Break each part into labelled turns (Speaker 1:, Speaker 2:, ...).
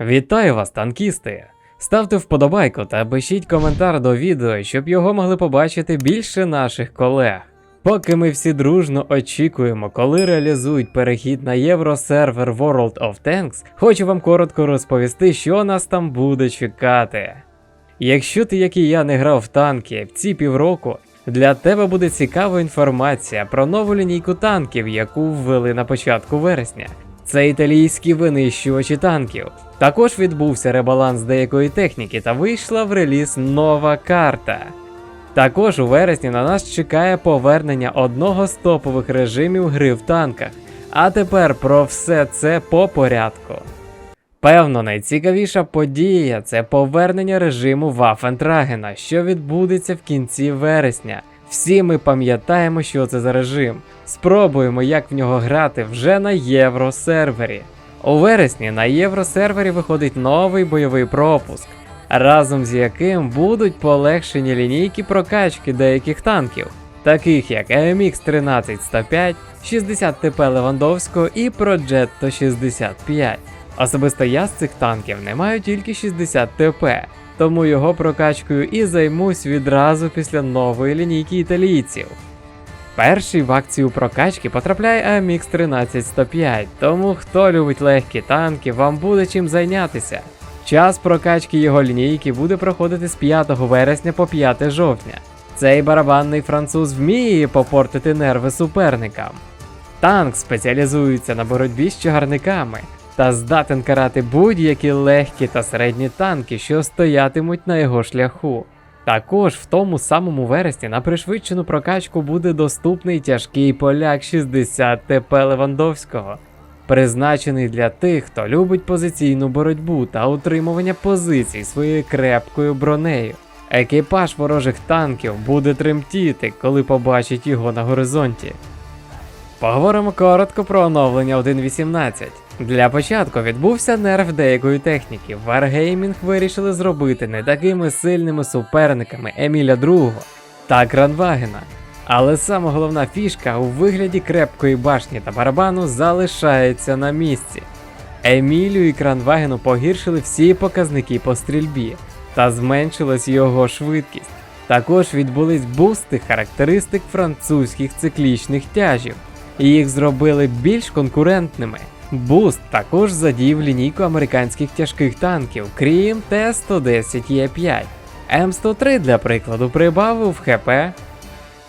Speaker 1: Вітаю вас, танкісти! Ставте вподобайку та пишіть коментар до відео, щоб його могли побачити більше наших колег. Поки ми всі дружно очікуємо, коли реалізують перехід на євросервер World of Tanks, хочу вам коротко розповісти, що нас там буде чекати. Якщо ти, як і я, не грав в танки в ці півроку, для тебе буде цікава інформація про нову лінійку танків, яку ввели на початку вересня. Це італійські винищувачі танків. Також відбувся ребаланс деякої техніки та вийшла в реліз нова карта. Також у вересні на нас чекає повернення одного з топових режимів гри в танках. А тепер про все це по порядку. Певно, найцікавіша подія це повернення режиму Вафентрагена, що відбудеться в кінці вересня. Всі ми пам'ятаємо, що це за режим. Спробуємо, як в нього грати вже на євросервері. У вересні на євросервері виходить новий бойовий пропуск, разом з яким будуть полегшені лінійки прокачки деяких танків, таких як AMX 13105, 60 ТП Левандовського і Progetto 65. Особисто я з цих танків не маю тільки 60 ТП, тому його прокачкою і займусь відразу після нової лінійки італійців. Перший в акцію прокачки потрапляє AMX 13105, тому хто любить легкі танки, вам буде чим зайнятися. Час прокачки його лінійки буде проходити з 5 вересня по 5 жовтня. Цей барабанний француз вміє попортити нерви суперникам. Танк спеціалізується на боротьбі з чагарниками та здатен карати будь-які легкі та середні танки, що стоятимуть на його шляху. Також в тому самому вересні на пришвидшену прокачку буде доступний тяжкий поляк 60 ТП Левандовського, призначений для тих, хто любить позиційну боротьбу та утримування позицій своєю крепкою бронею. Екіпаж ворожих танків буде тремтіти, коли побачить його на горизонті. Поговоримо коротко про оновлення 1.18. Для початку відбувся нерв деякої техніки. Wargaming вирішили зробити не такими сильними суперниками Еміля II та Кранвагена. Але саме головна фішка у вигляді крепкої башні та барабану залишається на місці. Емілю і Кранвагену погіршили всі показники по стрільбі та зменшилась його швидкість. Також відбулись бусти характеристик французьких циклічних тяжів, і їх зробили більш конкурентними. Буст також задів лінійку американських тяжких танків, крім Т-110Е5. М103, для прикладу, прибавив ХП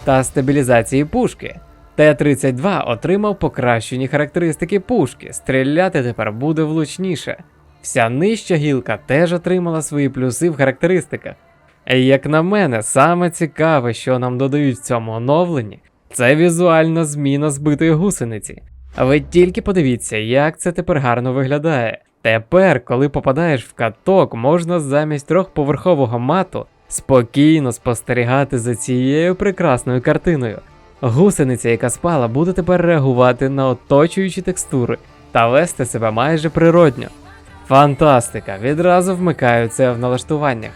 Speaker 1: та стабілізації пушки. Т-32 отримав покращені характеристики пушки, стріляти тепер буде влучніше. Вся нижча гілка теж отримала свої плюси в характеристиках. І Як на мене, саме цікаве, що нам додають в цьому оновленні, це візуальна зміна збитої гусениці. Ви тільки подивіться, як це тепер гарно виглядає. Тепер, коли попадаєш в каток, можна замість трьохповерхового мату спокійно спостерігати за цією прекрасною картиною. Гусениця, яка спала, буде тепер реагувати на оточуючі текстури та вести себе майже природньо. Фантастика! Відразу вмикаю це в налаштуваннях.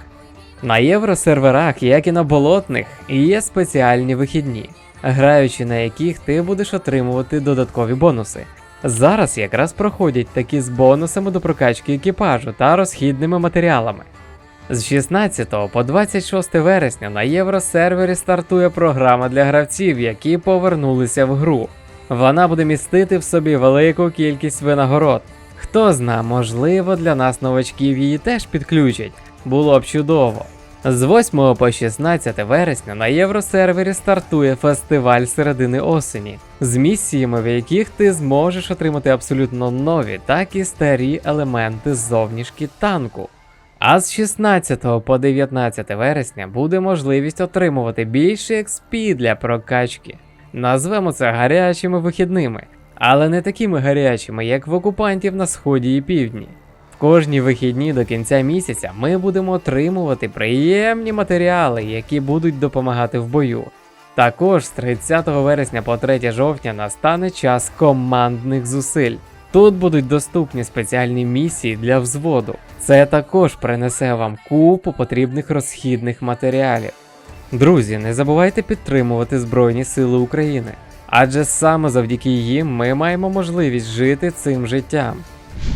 Speaker 1: На євросерверах, як і на болотних, є спеціальні вихідні, граючи на яких ти будеш отримувати додаткові бонуси. Зараз якраз проходять такі з бонусами до прокачки екіпажу та розхідними матеріалами. З 16 по 26 вересня на євросервері стартує програма для гравців, які повернулися в гру. Вона буде містити в собі велику кількість винагород. Хто зна, можливо, для нас новачків її теж підключать. Було б чудово. З 8 по 16 вересня на євросервері стартує фестиваль середини осені, з місіями, в яких ти зможеш отримати абсолютно нові, так і старі елементи зовнішки танку. А з 16 по 19 вересня буде можливість отримувати більше XP для прокачки. Назвемо це гарячими вихідними, але не такими гарячими, як в окупантів на сході і півдні. Кожні вихідні до кінця місяця ми будемо отримувати приємні матеріали, які будуть допомагати в бою. Також з 30 вересня по 3 жовтня настане час командних зусиль. Тут будуть доступні спеціальні місії для взводу. Це також принесе вам купу потрібних розхідних матеріалів. Друзі, не забувайте підтримувати Збройні Сили України, адже саме завдяки їм ми маємо можливість жити цим життям.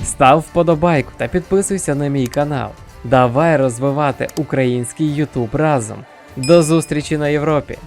Speaker 1: Став вподобайку та підписуйся на мій канал. Давай розвивати український YouTube разом. До зустрічі на Європі!